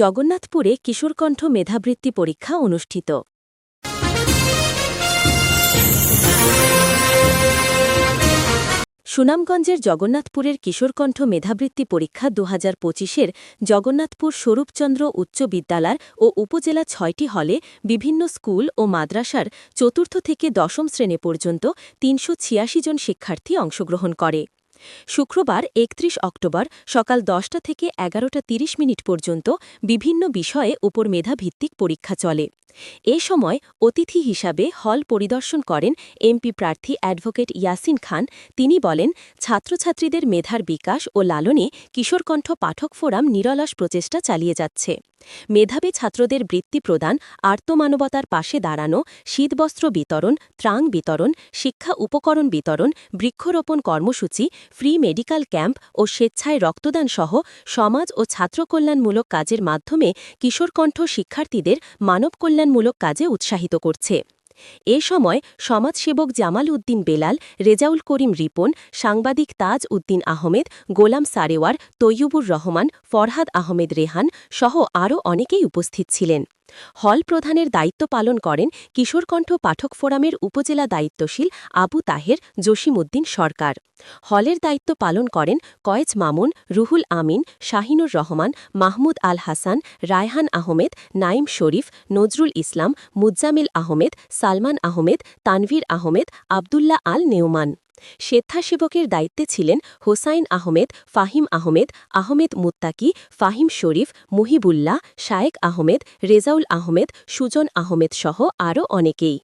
জগন্নাথপুরে কিশোরকণ্ঠ মেধাবৃত্তি পরীক্ষা অনুষ্ঠিত। সুনামগঞ্জের জগন্নাথপুরের কিশোরকণ্ঠ মেধাবৃত্তি পরীক্ষা দু হাজার পঁচিশের জগন্নাথপুর স্বরূপচন্দ্র উচ্চ বিদ্যালয় ও উপজেলা ছয়টি হলে বিভিন্ন স্কুল ও মাদ্রাসার চতুর্থ থেকে দশম শ্রেণি পর্যন্ত তিনশো ছিয়াশি জন শিক্ষার্থী অংশগ্রহণ করে। শুক্রবার একত্রিশ অক্টোবর সকাল দশটা থেকে এগারোটা তিরিশ মিনিট পর্যন্ত বিভিন্ন বিষয়ে উপর মেধাভিত্তিক পরীক্ষা চলে। এ সময় অতিথি হিসাবে হল পরিদর্শন করেন এমপি প্রার্থী অ্যাডভোকেট ইয়াসিন খান। তিনি বলেন, ছাত্রছাত্রীদের মেধার বিকাশ ও লালনে কিশোরকণ্ঠ পাঠক ফোরাম নিরলস প্রচেষ্টা চালিয়ে যাচ্ছে। মেধাবী ছাত্রদের বৃত্তি প্রদান, আর্তমানবতার পাশে দাঁড়ানো, শীতবস্ত্র বিতরণ ত্রাং বিতরণ, শিক্ষা উপকরণ বিতরণ, বৃক্ষরোপণ কর্মসূচি, ফ্রি মেডিকেল ক্যাম্প ও স্বেচ্ছায় রক্তদান সহ সমাজ ও ছাত্রকল্যাণমূলক কাজের মাধ্যমে কিশোরকণ্ঠ শিক্ষার্থীদের মানব কল্যাণমূলক কাজে উৎসাহিত করছে। এ সময় সমাজসেবক জামাল উদ্দিন বেলাল, রেজাউল করিম রিপন, সাংবাদিক তাজ উদ্দিন আহমেদ, গোলাম সারেওয়ার, তৈয়বুর রহমান, ফরহাদ আহমেদ রেহান সহ আরও অনেকেই উপস্থিত ছিলেন। হল প্রধানের দায়িত্ব পালন করেন কিশোরকণ্ঠ পাঠক ফোরামের উপজেলা দায়িত্বশীল আবু তাহের জসিমউদ্দিন সরকার। হলের দায়িত্ব পালন করেন কয়েজ মামুন, রুহুল আমিন, শাহিনুর রহমান, মাহমুদ আল হাসান, রায়হান আহমেদ, নাইম শরীফ, নজরুল ইসলাম মুজ্জামিল আহমেদ সালমান আহমেদ, তানভীর আহমেদ, আবদুল্লাহ আল নেওমান। স্বেচ্ছাসেবকের দায়িত্বে ছিলেন হোসাইন আহমেদ, ফাহিম আহমেদ আহমেদ মুত্তাকি, ফাহিম শরীফ, মুহিবুল্লাহ, শায়েক আহমেদ, রেজাউল আহমেদ, সুজন আহমেদ সহ আরও অনেকেই।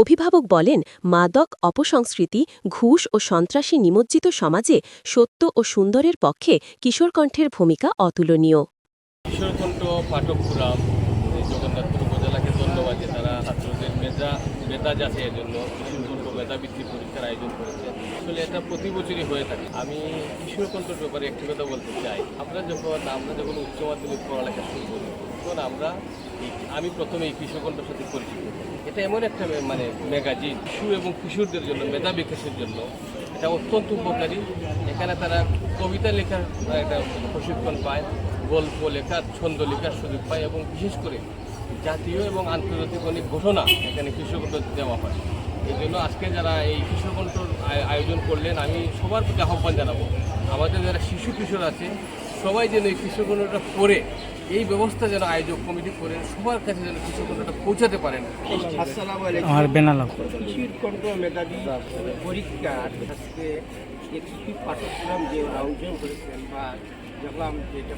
অভিভাবক বলেন, মাদক অপসংস্কৃতি, ঘুষ ও সন্ত্রাসী নিমজ্জিত সমাজে সত্য ও সুন্দরের পক্ষে কিশোরকণ্ঠের ভূমিকা অতুলনীয়। কিশোরকণ্ঠ ফোরাম এই জগন্নাথপুর উপজেলাকে ধন্যবাদ যে তারা ছাত্রদের মেধা মেধা যাচাইয়ের জন্য কিশোরকণ্ঠ মেধাবৃত্তি পরীক্ষার আয়োজন করেছে। আসলে এটা প্রতি বছরই হয়ে থাকে। আমি কিশোরকণ্ঠর ব্যাপারে একটি কথা বলতে চাই। আমরা যখন আমরা যখন উচ্চ মাধ্যমিক পড়ালেখা শুরু করি, তখন আমরা আমি প্রথমে এই সাথে পরিচিত। এটা এমন একটা মানে ম্যাগাজিন শিশু এবং কিশোরদের জন্য, মেধা বিকাশের জন্য। এটা অত্যন্ত উপকারী। এখানে তারা কবিতা লেখার একটা প্রশিক্ষণ পায়, গল্প লেখার ছন্দ লেখার সুযোগ পায় এবং বিশেষ করে জাতীয় এবং আন্তর্জাতিক অনেক ঘোষণা এখানে কৃষকণ্ঠ দেওয়া হয়। এই জন্য আজকে যারা এই কৃষকণ্ঠর আয়োজন করলেন আমি সবার প্রতি আহ্বান জানাব। আমাদের যারা শিশু কিশোর আছে সবাই যেন এই কৃষকণ্ঠটা করে এই ব্যবস্থা যেন আয়োজক কমিটি করে সবার কাছে যেন কৃষকণ্ঠটা পৌঁছাতে পারেন। আসসালামু আলাইকুম আমার বেনালাম কৃষির কণ্ঠ মেধাবী পরীক্ষা আজকে যে কৃষি পাঠ্যক্রম যে আয়োজন করেছেন বা দেখলাম যে এটা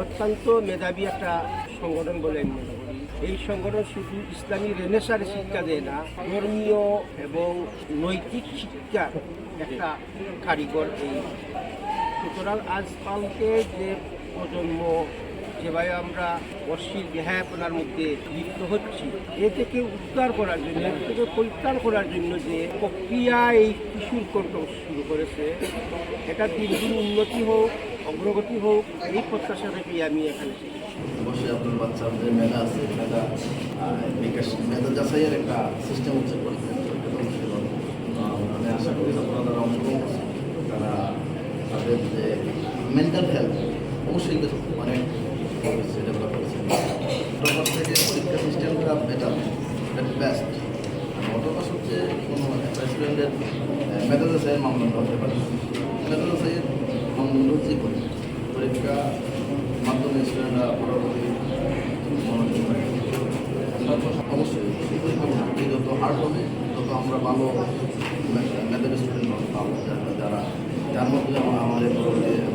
অত্যন্ত মেধাবী একটা সংগঠন বলে আমি মনে করি। এই সংগঠন শুধু ইসলামী রেনেসার শিক্ষা দেয় না, ধর্মীয় এবং নৈতিক শিক্ষা একটা কারিগর এই। সুতরাং আজকালকে যে প্রজন্ম, যেভাবে আমরা অশ্লীল দেহাপনার মধ্যে লিপ্ত হচ্ছি এ থেকে উদ্ধার করার জন্য এ থেকে পরিত্রাণ করার জন্য যে প্রক্রিয়া এই কিশোর কণ্ঠ শুরু করেছে, এটা দিন দিন উন্নতি হোক অগ্রগতি হোক, এই প্রত্যাশা থেকেই আমি এখানে অবশ্যই আপনার বাচ্চার যে মেধা আছে, মেধা বিকাশ, মেধা যাচাইয়ের একটা সিস্টেম হচ্ছে আমি আশা করি আপনারা অংশগ্রহণ করছেন, তারা তাদের যে মেন্টাল হেলথ অবশ্যই অনেক ডেভেলপ করেছে। অটোপাস থেকে পরীক্ষা সিস্টেমটা বেটার বেস্ট অটোপাস হচ্ছে কোনো একটা স্টুডেন্টের মেধা যাচাইয়ের মামদণ্ড হতে পারে মেধা যাচাইয়ের মামদণ্ড হচ্ছে পরীক্ষা পরীক্ষা মাধ্যমে স্টুডেন্টরা পরবর্তী মনোযোগ পায়। অবশ্যই এই যত হার্ড হবে, তত আমরা ভালো মেধাবী স্টুডেন্ট পাবো যারা- যারা মধ্যে আমরা আমাদের পরবর্তী